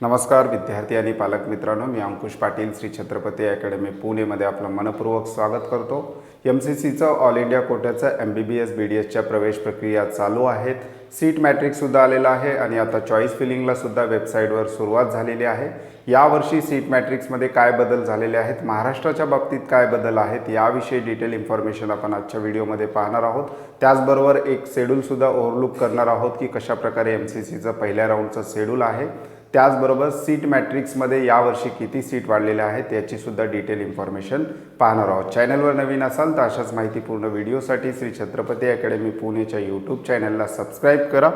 नमस्कार विद्यार्थी आणि पालक मित्रांनो. मी अंकुश पाटील श्री छत्रपती अकॅडमी पुणेमध्ये आपलं मनपूर्वक स्वागत करतो. एम सी सीचं all India कोट्याचं M B B S B D एसच्या प्रवेश प्रक्रिया चालू आहेत. सीट मॅट्रिकसुद्धा आलेलं आहे आणि आता चॉईस फिलिंगलासुद्धा वेबसाईटवर सुरुवात झालेली आहे. यावर्षी सीट मॅट्रिक्समध्ये काय बदल झालेले आहेत? महाराष्ट्राच्या बाबतीत काय बदल आहेत? याविषयी डिटेल इन्फॉर्मेशन आपण आजच्या व्हिडिओमध्ये पाहणार आहोत. त्याचबरोबर एक शेड्यूलसुद्धा ओव्हरलुक करणार आहोत की कशाप्रकारे एम सी सीचं पहिल्या राऊंडचं शेड्यूल आहे. त्याचबरोबर सीट मॅट्रिक्समध्ये यावर्षी किती सीट वाढलेल्या आहेत याचीसुद्धा डिटेल इन्फॉर्मेशन पाहणार आहोत. चॅनलवर नवीन असाल तर अशाच माहितीपूर्ण व्हिडिओसाठी श्री छत्रपती अकॅडमी पुणेच्या यूट्यूब चॅनलला सबस्क्राईब करा.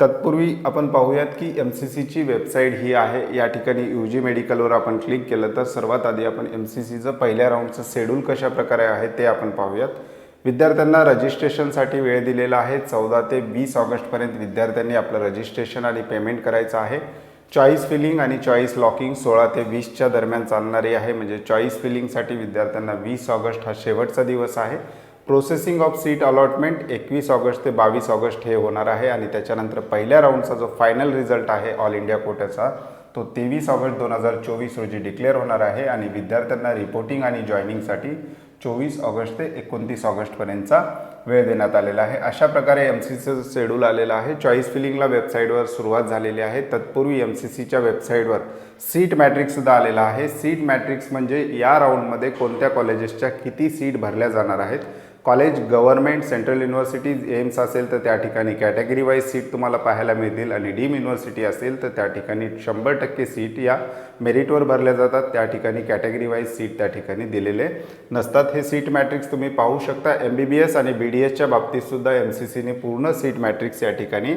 तत्पूर्वी आपण पाहूयात की एम सी सीची वेबसाईट ही आहे. या ठिकाणी यू जी मेडिकलवर आपण क्लिक केलं तर सर्वात आधी आपण एम सी सीचं पहिल्या राऊंडचं शेड्यूल कशा प्रकारे आहे ते आपण पाहूयात. विद्यार्थ्यांना रजिस्ट्रेशनसाठी वेळ दिलेला आहे. चौदा ते वीस ऑगस्टपर्यंत विद्यार्थ्यांनी आपलं रजिस्ट्रेशन आणि पेमेंट करायचं आहे. चॉईस फिलिंग आणि चॉईस लॉकिंग सोळा ते वीसच्या दरम्यान चालणारी आहे. म्हणजे चॉईस फिलिंगसाठी विद्यार्थ्यांना वीस ऑगस्ट हा शेवटचा दिवस आहे. प्रोसेसिंग ऑफ सीट अलॉटमेंट एकवीस ऑगस्ट ते बावीस ऑगस्ट हे होणार आहे. आणि त्याच्यानंतर पहिल्या राऊंडचा जो फायनल रिझल्ट आहे ऑल इंडिया कोट्याचा तो तेवीस ऑगस्ट दोन हजार चोवीस रोजी डिक्लेअर होणार आहे आणि विद्यार्थ्यांना रिपोर्टिंग आणि जॉईनिंगसाठी चोवीस ऑगस्ट ते एकोणतीस ऑगस्टपर्यंतचा वेळ देण्यात आलेला आहे. अशा प्रकारे एम सी सीचं शेड्यूल आलेलं आहे. चॉईस फिलिंगला वेबसाईटवर सुरुवात झालेली आहे. तत्पूर्वी एम सी सीच्या वेबसाईटवर सीट मॅट्रिक्ससुद्धा आलेला आहे. सीट मॅट्रिक्स म्हणजे या राऊंडमध्ये कोणत्या कॉलेजेसच्या किती सीट भरल्या जाणार आहेत? College government central universities AIIMS असेल तर त्या ठिकाणी कॅटेगरी वाईज सीट तुम्हाला पाहायला मिळतील आणि डीम युनिव्हर्सिटी असेल तर त्या ठिकाणी शंभर टक्के सीट या मेरिटवर भरल्या जातात. त्या ठिकाणी कॅटेगरी वाईज सीट त्या ठिकाणी दिलेले नसतात. हे सीट मॅट्रिक्स तुम्ही पाहू शकता. एम बी बी एस आणि बी डी एसच्या बाबतीतसुद्धा एम सी सीने पूर्ण सीट मॅट्रिक्स या ठिकाणी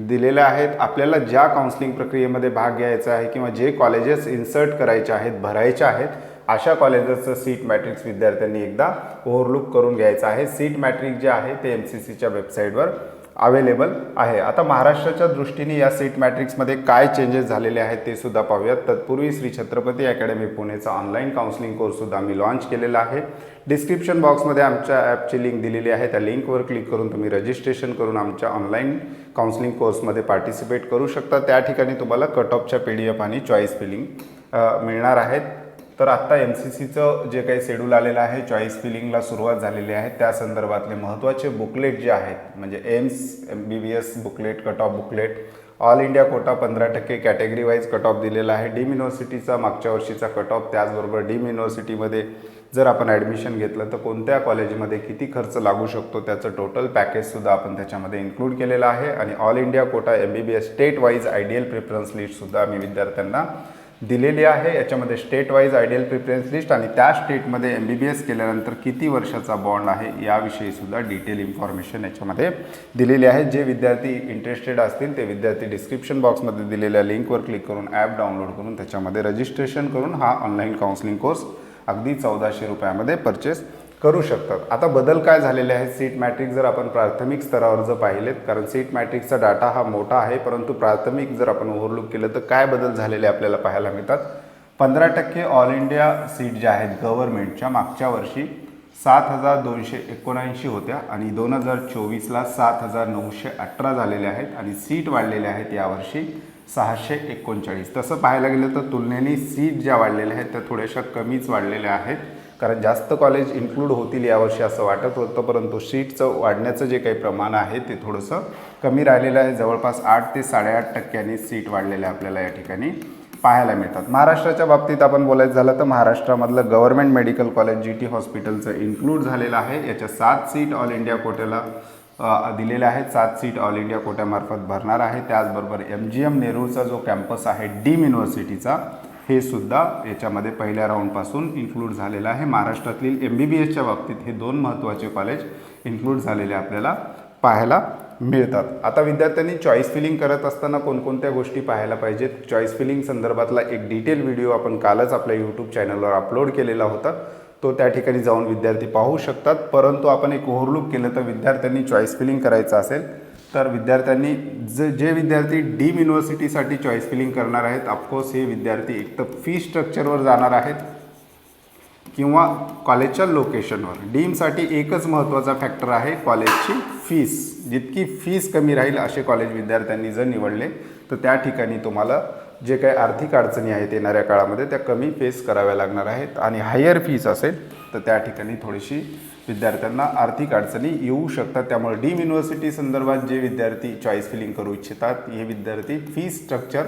दिलेल्या आहेत. आपल्याला ज्या काउन्सिलिंग प्रक्रियेमध्ये भाग घ्यायचा आहे किंवा जे कॉलेजेस इन्सर्ट करायचे आहेत भरायचे आहेत अशा कॉलेजेसचं सीट मॅट्रिक्स विद्यार्थ्यांनी एकदा ओव्हरलुक करून घ्यायचं आहे. सीट मॅट्रिक जे आहे ते एम सी सीच्या वेबसाईटवर अवेलेबल आहे. आता महाराष्ट्राच्या दृष्टीने या सीट मॅट्रिक्समध्ये काय चेंजेस झालेले आहेत ते सुद्धा पाहूयात. तत्पूर्वी श्री छत्रपती अकॅडमी पुणेचा ऑनलाईन काउन्सिलिंग कोर्ससुद्धा आम्ही लॉन्च केलेला आहे. डिस्क्रिप्शन बॉक्समध्ये आमच्या ॲपची लिंक दिलेली आहे. त्या लिंकवर क्लिक करून तुम्ही रजिस्ट्रेशन करून आमच्या ऑनलाईन काउन्सिलिंग कोर्समध्ये पार्टिसिपेट करू शकता. त्या ठिकाणी तुम्हाला कट ऑफच्या पी डी एफ आणि चॉईस फिलिंग मिळणार आहेत. तर आत्ता एम सी सीचं जे काही शेड्यूल आलेलं आहे चॉईस फिलिंगला सुरुवात झालेली आहे. त्या संदर्भातले महत्त्वाचे बुकलेट जे आहेत म्हणजे AIIMS M B B S booklet cut off booklet all India quota पंधरा टक्के कॅटेगरी वाईज कट ऑफ दिलेला आहे. डीम युनिव्हर्सिटीचा मागच्या वर्षीचा कट ऑफ त्याचबरोबर डीम युनिव्हर्सिटीमध्ये जर आपण ॲडमिशन घेतलं तर कोणत्या कॉलेजमध्ये किती खर्च लागू शकतो त्याचं टोटल पॅकेजसुद्धा आपण त्याच्यामध्ये इन्क्लूड केलेलं आहे. आणि all India quota M B B S state wise ideal preference लिस्टसुद्धा आम्ही विद्यार्थ्यांना दिलेली आहे. याच्यामध्ये state wise ideal preference list आणि त्या स्टेटमध्ये एम बी बी एस केल्यानंतर किती वर्षाचा बॉन्ड आहे याविषयी सुद्धा डिटेल इन्फॉर्मेशन याच्यामध्ये दिलेली आहे. जे विद्यार्थी इंटरेस्टेड असतील ते विद्यार्थी डिस्क्रिप्शन बॉक्समध्ये दिलेल्या लिंकवर क्लिक करून ॲप डाउनलोड करून त्याच्यामध्ये रजिस्ट्रेशन करून हा ऑनलाईन काउन्सिलिंग कोर्स अगदी चौदाशे रुपयामध्ये परचेस करू शकतात. आता बदल काय झालेले आहेत? सीट मॅट्रिक जर आपण प्राथमिक स्तरावर जर पाहिलेत कारण सीट मॅट्रिकचा डाटा हा मोठा आहे परंतु प्राथमिक जर आपण ओव्हरलुक केलं तर काय बदल झालेले आपल्याला पाहायला मिळतात? पंधरा टक्के ऑल इंडिया सीट ज्या आहेत गव्हर्नमेंटच्या मागच्या वर्षी सात हजार दोनशे एकोणऐंशी होत्या आणि दोन हजार चोवीसला सात हजार नऊशे अठरा झालेल्या आहेत आणि सीट वाढलेल्या आहेत यावर्षी सहाशे एकोणचाळीस. तसं पाहायला गेलं तर तुलनेने सीट ज्या वाढलेल्या आहेत त्या थोड्याशा कमीच वाढलेल्या आहेत. कारण जास्त कॉलेज इन्क्लूड होतील यावर्षी असं वाटत होतं परंतु सीटचं वाढण्याचं जे काही प्रमाण आहे ते थोडंसं कमी राहिलेलं आहे. जवळपास आठ ते साडेआठ टक्क्यांनी सीट वाढलेल्या आपल्याला या ठिकाणी पाहायला मिळतात. महाराष्ट्राच्या बाबतीत आपण बोलायचं झालं तर महाराष्ट्रामधलं government medical college G T हॉस्पिटलचं इन्क्लूड झालेलं आहे. याच्या सात सीट ऑल इंडिया कोट्याला दिलेल्या आहेत. सात सीट ऑल इंडिया कोट्यामार्फत भरणार आहे. त्याचबरोबर एम जी एम नेहरूचा जो कॅम्पस आहे डीम युनिव्हर्सिटीचा हे सुद्धा याच्यामध्ये पहिल्या राऊंडपासून इन्क्लूड झालेलं आहे. महाराष्ट्रातील एम बी बी एसच्या बाबतीत हे दोन महत्त्वाचे कॉलेज इन्क्लूड झालेले आपल्याला पाहायला मिळतात. आता विद्यार्थ्यांनी चॉईस फिलिंग करत असताना कोणकोणत्या गोष्टी पाहायला पाहिजेत? चॉईस फिलिंग संदर्भातला एक डिटेल व्हिडिओ आपण कालच आपल्या यूट्यूब चॅनलवर अपलोड केलेला होता. तो त्या ठिकाणी जाऊन विद्यार्थी पाहू शकतात. परंतु आपण एक ओव्हरलुक केलं तर विद्यार्थ्यांनी चॉईस फिलिंग करायचं असेल तर विद्यार्थ्यांनी ज जे विद्यार्थी डीम युनिव्हर्सिटीसाठी चॉईस फिलिंग करणार आहेत ऑफकोर्स हे विद्यार्थी एक तर फी स्ट्रक्चरवर जाणार आहेत किंवा कॉलेजच्या लोकेशनवर डीमसाठी एकच महत्त्वाचा फॅक्टर आहे कॉलेजची फीस जितकी फीस कमी राहील असे कॉलेज विद्यार्थ्यांनी जर निवडले तर त्या ठिकाणी तुम्हाला जे काही आर्थिक अडचणी आहेत येणाऱ्या काळामध्ये त्या कमी फेस कराव्या लागणार आहेत. आणि हायर फीज असेल तर त्या ठिकाणी थोडीशी विद्यार्थ्यांना आर्थिक अडचणी येऊ शकतात. त्यामुळे डीम युनिव्हर्सिटी संदर्भात जे विद्यार्थी चॉईस फिलिंग करू इच्छितात हे विद्यार्थी फी स्ट्रक्चर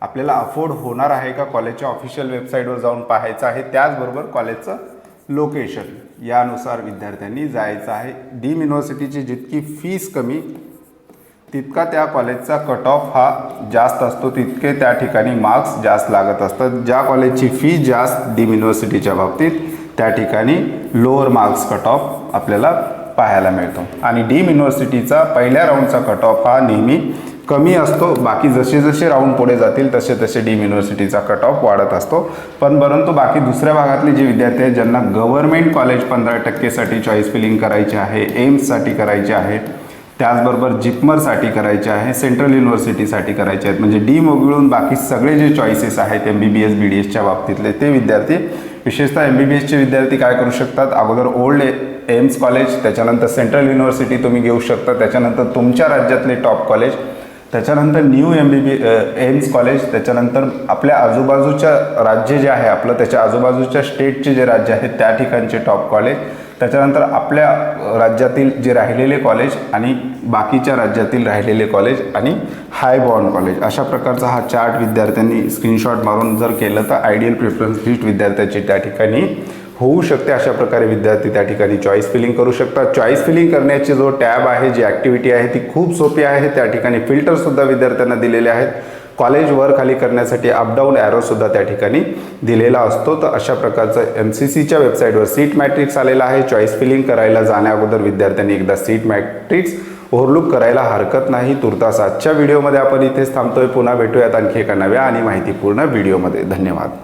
आपल्याला अफोर्ड होणार आहे का? कॉलेजच्या ऑफिशियल वेबसाईटवर जाऊन पाहायचं आहे. त्याचबरोबर कॉलेजचं लोकेशन यानुसार विद्यार्थ्यांनी जायचं आहे. डीम युनिव्हर्सिटीची जितकी फीस कमी तितका त्या कॉलेजचा कट ऑफ हा जास्त असतो. तितके त्या ठिकाणी मार्क्स जास्त लागत असतात. ज्या कॉलेजची फी जास्त डीम युनिव्हर्सिटीच्या बाबतीत त्या ठिकाणी लोअर मार्क्स कट ऑफ आपल्याला पाहायला मिळतो. आणि डीम युनिव्हर्सिटीचा पहिल्या राऊंडचा कट ऑफ हा नेहमी कमी असतो. बाकी जसे जसे राऊंड पुढे जातील तसे तसे डीम युनिव्हर्सिटीचा कट ऑफ वाढत असतो. पण परंतु बाकी दुसऱ्या भागातले जे विद्यार्थी आहेत ज्यांना गव्हर्नमेंट कॉलेज पंधरा टक्केसाठी चॉईस फिलिंग करायचे आहे एम्ससाठी करायचे आहे त्याचबरोबर जिपमरसाठी करायचे आहे सेंट्रल युनिव्हर्सिटीसाठी करायचे आहेत. म्हणजे डी वगळून बाकी सगळे जे चॉईसेस आहेत M B B S B D एसच्या बाबतीतले ते विद्यार्थी विशेषतः एम बी बी एसचे विद्यार्थी काय करू शकतात? अगोदर ओल्ड एम्स कॉलेज त्याच्यानंतर सेंट्रल युनिव्हर्सिटी तुम्ही घेऊ शकता त्याच्यानंतर तुमच्या राज्यातले टॉप कॉलेज त्याच्यानंतर new M B B AIIMS college त्याच्यानंतर आपल्या आजूबाजूच्या राज्य जे आहे आपलं त्याच्या आजूबाजूच्या स्टेटचे जे राज्य आहेत त्या ठिकाणचे टॉप कॉलेज त्याच्यानंतर आपल्या राज्यातील जे राहिलेले कॉलेज आणि बाकीच्या राज्यातील राहिलेले कॉलेज आणि हाय बॉर्न कॉलेज अशा प्रकारचा हा चार्ट विद्यार्थ्यांनी स्क्रीनशॉट मारून जर केलं तर आयडियल प्रेफरन्स लिस्ट विद्यार्थ्याची त्या ठिकाणी होऊ शकते. अशा प्रकारे विद्यार्थी त्या ठिकाणी चॉईस फिलिंग करू शकतात. चॉईस फिलिंग करण्याची जो टॅब आहे जी ॲक्टिव्हिटी आहे ती खूप सोपी आहे. त्या ठिकाणी फिल्टरसुद्धा विद्यार्थ्यांना दिलेले आहेत. कॉलेज वर खाली करण्यासाठी अपडाऊन ॲरोसुद्धा त्या ठिकाणी दिलेला असतो. तर अशा प्रकारचं एम सी सीच्या वेबसाईटवर सीट मॅट्रिक्स आलेला आहे. चॉईस फिलिंग करायला जाण्या अगोदर विद्यार्थ्यांनी एकदा सीट मॅट्रिक्स ओव्हरलुक करायला हरकत नाही. तुर्तास आजच्या व्हिडिओमध्ये आपण इथेच थांबतोय. पुन्हा भेटूयात आणखी एका नव्या आणि माहितीपूर्ण व्हिडिओमध्ये धन्यवाद.